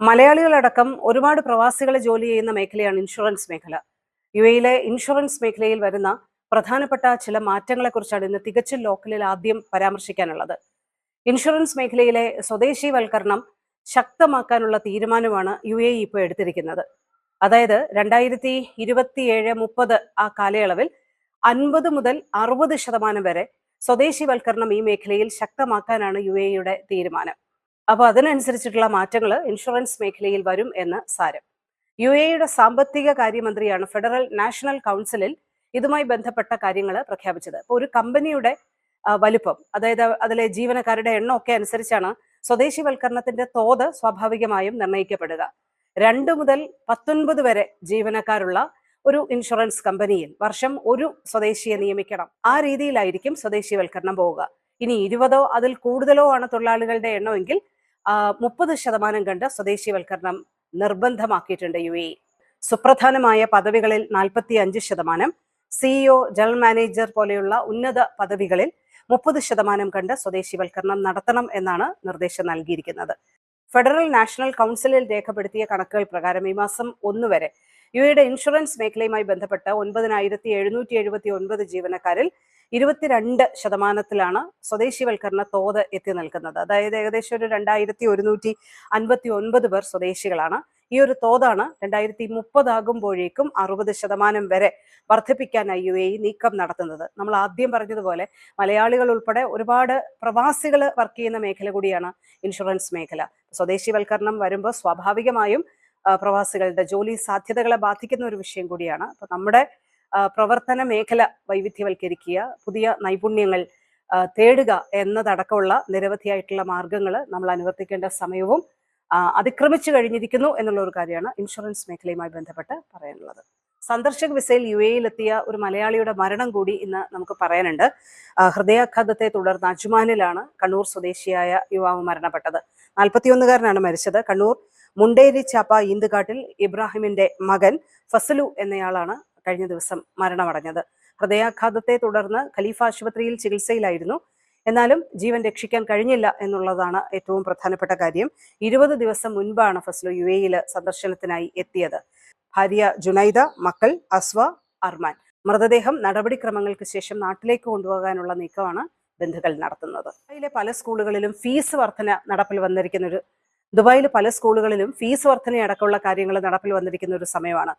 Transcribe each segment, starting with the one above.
മലയാളികളടക്കം ഒരുപാട് പ്രവാസികൾ ജോലി ചെയ്യുന്ന മേഖലയാണ് ഇൻഷുറൻസ് മേഖല. യു എയിലെ ഇൻഷുറൻസ് മേഖലയിൽ വരുന്ന പ്രധാനപ്പെട്ട ചില മാറ്റങ്ങളെക്കുറിച്ചാണ് ഇന്ന് തികച്ചും ലോക്കലിൽ ആദ്യം പരാമർശിക്കാനുള്ളത്. ഇൻഷുറൻസ് മേഖലയിലെ സ്വദേശീവൽക്കരണം ശക്തമാക്കാനുള്ള തീരുമാനമാണ് യു എ ഇപ്പോൾ എടുത്തിരിക്കുന്നത്. അതായത് രണ്ടായിരത്തി ഇരുപത്തിയേഴ് മുപ്പത് ആ കാലയളവിൽ അൻപത് മുതൽ അറുപത് ശതമാനം വരെ സ്വദേശീവൽക്കരണം ഈ മേഖലയിൽ ശക്തമാക്കാനാണ് യു എയുടെ തീരുമാനം. അപ്പോൾ അതിനനുസരിച്ചിട്ടുള്ള മാറ്റങ്ങൾ ഇൻഷുറൻസ് മേഖലയിൽ വരും എന്ന് സാരം. യു എയുടെ സാമ്പത്തിക കാര്യമന്ത്രിയാണ് ഫെഡറൽ നാഷണൽ കൗൺസിലിൽ ഇതുമായി ബന്ധപ്പെട്ട കാര്യങ്ങൾ പ്രഖ്യാപിച്ചത്. അപ്പോൾ ഒരു കമ്പനിയുടെ വലുപ്പം അതായത് അതിലെ ജീവനക്കാരുടെ എണ്ണം ഒക്കെ അനുസരിച്ചാണ് സ്വദേശിവൽക്കരണത്തിന്റെ തോത് സ്വാഭാവികമായും നിർണയിക്കപ്പെടുക. രണ്ട് മുതൽ പത്തൊൻപത് വരെ ജീവനക്കാരുള്ള ഒരു ഇൻഷുറൻസ് കമ്പനിയിൽ വർഷം ഒരു സ്വദേശിയെ നിയമിക്കണം. ആ രീതിയിലായിരിക്കും സ്വദേശിവൽക്കരണം പോവുക. ഇനി ഇരുപതോ അതിൽ കൂടുതലോ ആണ് തൊഴിലാളികളുടെ എണ്ണമെങ്കിൽ മുപ്പത് ശതമാനം കണ്ട് സ്വദേശിവൽക്കരണം നിർബന്ധമാക്കിയിട്ടുണ്ട് യു എ. സുപ്രധാനമായ പദവികളിൽ നാൽപ്പത്തി അഞ്ച് ശതമാനം സിഇഒ ജനറൽ മാനേജർ പോലെയുള്ള ഉന്നത പദവികളിൽ മുപ്പത് ശതമാനം കണ്ട് സ്വദേശിവൽക്കരണം നടത്തണം എന്നാണ് നിർദ്ദേശം നൽകിയിരിക്കുന്നത്. ഫെഡറൽ നാഷണൽ കൗൺസിലിൽ രേഖപ്പെടുത്തിയ കണക്കുകൾ പ്രകാരം ഈ മാസം ഒന്ന് വരെ യു എയുടെ ഇൻഷുറൻസ് മേഖലയുമായി ബന്ധപ്പെട്ട് ഒൻപതിനായിരത്തി എഴുന്നൂറ്റി എഴുപത്തി ഒൻപത് ജീവനക്കാരിൽ ഇരുപത്തിരണ്ട് ശതമാനത്തിലാണ് സ്വദേശിവൽക്കരണ തോത് എത്തി നിൽക്കുന്നത്. അതായത് ഏകദേശം ഒരു രണ്ടായിരത്തി ഒരുന്നൂറ്റി അൻപത്തി ഒൻപത് പേർ സ്വദേശികളാണ്. ഈ ഒരു തോതാണ് രണ്ടായിരത്തി മുപ്പതാകുമ്പോഴേക്കും അറുപത് ശതമാനം വരെ വർദ്ധിപ്പിക്കാനായി യു എ നീക്കം നടത്തുന്നത്. നമ്മൾ ആദ്യം പറഞ്ഞതുപോലെ മലയാളികൾ ഉൾപ്പെടെ ഒരുപാട് പ്രവാസികൾ വർക്ക് ചെയ്യുന്ന മേഖല കൂടിയാണ് ഇൻഷുറൻസ് മേഖല. സ്വദേശിവൽക്കരണം വരുമ്പോൾ സ്വാഭാവികമായും പ്രവാസികളുടെ ജോലി സാധ്യതകളെ ബാധിക്കുന്ന ഒരു വിഷയം കൂടിയാണ്. അപ്പൊ നമ്മുടെ പ്രവർത്തന മേഖല വൈവിധ്യവൽക്കരിക്കുക പുതിയ നൈപുണ്യങ്ങൾ തേടുക എന്നതടക്കമുള്ള നിരവധിയായിട്ടുള്ള മാർഗങ്ങൾ നമ്മൾ അനുവർത്തിക്കേണ്ട സമയവും അതിക്രമിച്ചു കഴിഞ്ഞിരിക്കുന്നു എന്നുള്ള ഒരു കാര്യമാണ് ഇൻഷുറൻസ് മേഖലയുമായി ബന്ധപ്പെട്ട് പറയാനുള്ളത്. സന്ദർശക വിസയിൽ യു എയിലെത്തിയ ഒരു മലയാളിയുടെ മരണം കൂടി ഇന്ന് നമുക്ക് പറയാനുണ്ട്. ഹൃദയാഘാതത്തെ തുടർന്ന് അജ്മാനിലാണ് കണ്ണൂർ സ്വദേശിയായ യുവാവ് മരണപ്പെട്ടത്. നാൽപ്പത്തിയൊന്നുകാരനാണ് മരിച്ചത്. കണ്ണൂർ മുണ്ടേരി ചാപ്പ ഈന്തുകാട്ടിൽ ഇബ്രാഹിമിന്റെ മകൻ ഫസലു എന്നയാളാണ് കഴിഞ്ഞ ദിവസം മരണമടഞ്ഞത്. ഹൃദയാഘാതത്തെ തുടർന്ന് ഖലീഫ ആശുപത്രിയിൽ ചികിത്സയിലായിരുന്നു. എന്നാലും ജീവൻ രക്ഷിക്കാൻ കഴിഞ്ഞില്ല എന്നുള്ളതാണ് ഏറ്റവും പ്രധാനപ്പെട്ട കാര്യം. ഇരുപത് ദിവസം മുൻപാണ് ഫസ്ലു യു എയിൽ സന്ദർശനത്തിനായി എത്തിയത്. ഭാര്യ ജുനൈദ മക്കൾ അസ്വ അർമാൻ. മൃതദേഹം നടപടിക്രമങ്ങൾക്ക് ശേഷം നാട്ടിലേക്ക് കൊണ്ടുപോകാനുള്ള നീക്കമാണ് ബന്ധുക്കൾ നടത്തുന്നത്. ദുബായിലെ പല സ്കൂളുകളിലും ഫീസ് വർധന നടപ്പിൽ വന്നിരിക്കുന്ന ഒരു ദുബായിൽ പല സ്കൂളുകളിലും ഫീസ് വർധനയടക്കമുള്ള കാര്യങ്ങൾ നടപ്പിൽ വന്നിരിക്കുന്ന ഒരു സമയമാണ്.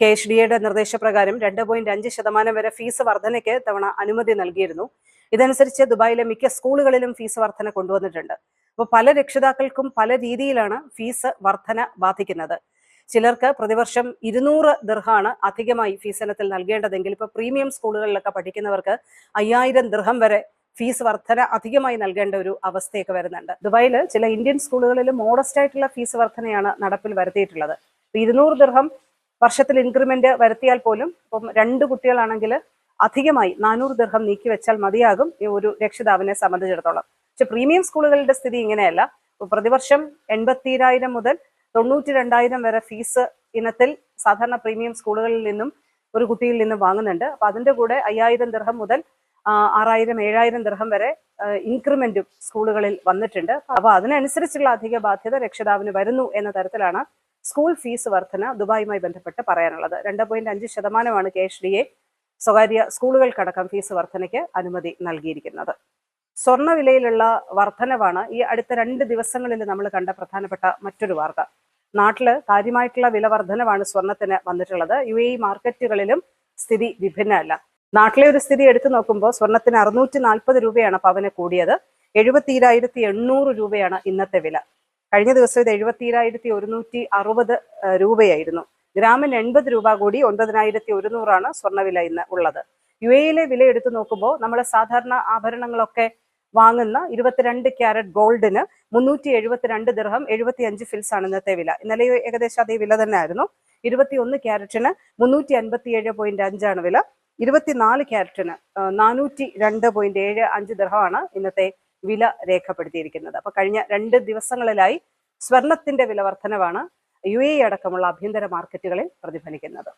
കെ എച്ച് ഡി എയുടെ നിർദ്ദേശപ്രകാരം രണ്ട് പോയിന്റ് അഞ്ച് ശതമാനം വരെ ഫീസ് വർധനയ്ക്ക് തവണ അനുമതി നൽകിയിരുന്നു. ഇതനുസരിച്ച് ദുബായിലെ മിക്ക സ്കൂളുകളിലും ഫീസ് വർധന കൊണ്ടുവന്നിട്ടുണ്ട്. അപ്പോൾ പല രക്ഷിതാക്കൾക്കും പല രീതിയിലാണ് ഫീസ് വർധന ബാധിക്കുന്നത്. ചിലർക്ക് പ്രതിവർഷം ഇരുന്നൂറ് ദിർഹാണ് അധികമായി ഫീസ് ഇനത്തിൽ നൽകേണ്ടതെങ്കിൽ ഇപ്പോൾ പ്രീമിയം സ്കൂളുകളിലൊക്കെ പഠിക്കുന്നവർക്ക് അയ്യായിരം ദിർഹം വരെ ഫീസ് വർധന അധികമായി നൽകേണ്ട ഒരു അവസ്ഥയൊക്കെ വരുന്നുണ്ട്. ദുബായിൽ ചില ഇന്ത്യൻ സ്കൂളുകളിൽ മോഡസ്റ്റ് ആയിട്ടുള്ള ഫീസ് വർധനയാണ് നടപ്പിൽ വരുത്തിയിട്ടുള്ളത്. ഇരുന്നൂറ് ദിർഹം വർഷത്തിൽ ഇൻക്രിമെന്റ് വരുത്തിയാൽ പോലും ഇപ്പം രണ്ട് കുട്ടികളാണെങ്കിൽ അധികമായി നാനൂറ് ദിർഹം നീക്കി വെച്ചാൽ മതിയാകും ഒരു രക്ഷിതാവിനെ സംബന്ധിച്ചിടത്തോളം. പക്ഷെ പ്രീമിയം സ്കൂളുകളുടെ സ്ഥിതി ഇങ്ങനെയല്ല. പ്രതിവർഷം എൺപത്തിരായിരം മുതൽ തൊണ്ണൂറ്റി രണ്ടായിരം വരെ ഫീസ് ഇനത്തിൽ സാധാരണ പ്രീമിയം സ്കൂളുകളിൽ നിന്നും ഒരു കുട്ടിയിൽ നിന്നും വാങ്ങുന്നുണ്ട്. അപ്പൊ അതിന്റെ കൂടെ അയ്യായിരം ദിർഹം മുതൽ ആറായിരം ഏഴായിരം ദിർഹം വരെ ഇൻക്രിമെന്റും സ്കൂളുകളിൽ വന്നിട്ടുണ്ട്. അപ്പൊ അതിനനുസരിച്ചുള്ള അധിക ബാധ്യത രക്ഷിതാവിന് വരുന്നു എന്ന തരത്തിലാണ് സ്കൂൾ ഫീസ് വർധന ദുബായുമായി ബന്ധപ്പെട്ട് പറയാനുള്ളത്. രണ്ട് പോയിന്റ് അഞ്ച് ശതമാനമാണ് കെ എച്ച് ഡി എ സ്വകാര്യ സ്കൂളുകൾക്കടക്കം ഫീസ് വർധനയ്ക്ക് അനുമതി നൽകിയിരിക്കുന്നത്. സ്വർണ വിലയിലുള്ള വർധനവാണ് ഈ അടുത്ത രണ്ട് ദിവസങ്ങളിൽ നമ്മൾ കണ്ട പ്രധാനപ്പെട്ട മറ്റൊരു വാർത്ത. നാട്ടിൽ കാര്യമായിട്ടുള്ള വില വർധനവാണ് സ്വർണത്തിന് വന്നിട്ടുള്ളത്. യു എ ഇ മാർക്കറ്റുകളിലും സ്ഥിതി വിഭിന്നമല്ല. നാട്ടിലെ ഒരു സ്ഥിതി എടുത്തു നോക്കുമ്പോൾ സ്വർണത്തിന് അറുന്നൂറ്റി നാൽപ്പത് രൂപയാണ് പവന് കൂടിയത്. എഴുപത്തിരായിരത്തി എണ്ണൂറ് രൂപയാണ് ഇന്നത്തെ വില. കഴിഞ്ഞ ദിവസം ഇത് എഴുപത്തിരായിരത്തി ഒരുന്നൂറ്റി അറുപത് രൂപയായിരുന്നു. ഗ്രാമിന് എൺപത് രൂപ കൂടി ഒൻപതിനായിരത്തി ഒരുന്നൂറാണ് സ്വർണവില ഇന്ന് ഉള്ളത്. യു എയിലെ വില എടുത്തു നോക്കുമ്പോൾ നമ്മളെ സാധാരണ ആഭരണങ്ങളൊക്കെ വാങ്ങുന്ന ഇരുപത്തിരണ്ട് ക്യാരറ്റ് ഗോൾഡിന് മുന്നൂറ്റി എഴുപത്തിരണ്ട് ദിർഹം എഴുപത്തി അഞ്ച് ഫിൽസ് ആണ് ഇന്നത്തെ വില. ഇന്നലെ ഏകദേശം അതേ വില തന്നെ ആയിരുന്നു. ഇരുപത്തി ഒന്ന് ക്യാരറ്റിന് മുന്നൂറ്റി അൻപത്തി ഏഴ് പോയിന്റ് അഞ്ചാണ് വില. ഇരുപത്തിനാല് ക്യാരറ്റിന് നാനൂറ്റി രണ്ട് പോയിന്റ് ഏഴ് അഞ്ച് ദിർഹമാണ് ഇന്നത്തെ വില രേഖപ്പെടുത്തിയിരിക്കുന്നത്. അപ്പൊ കഴിഞ്ഞ രണ്ട് ദിവസങ്ങളിലായി സ്വർണത്തിന്റെ വില വർധനവാണ് യു എ അടക്കമുള്ള ആഭ്യന്തര മാർക്കറ്റുകളിൽ പ്രതിഫലിക്കുന്നത്.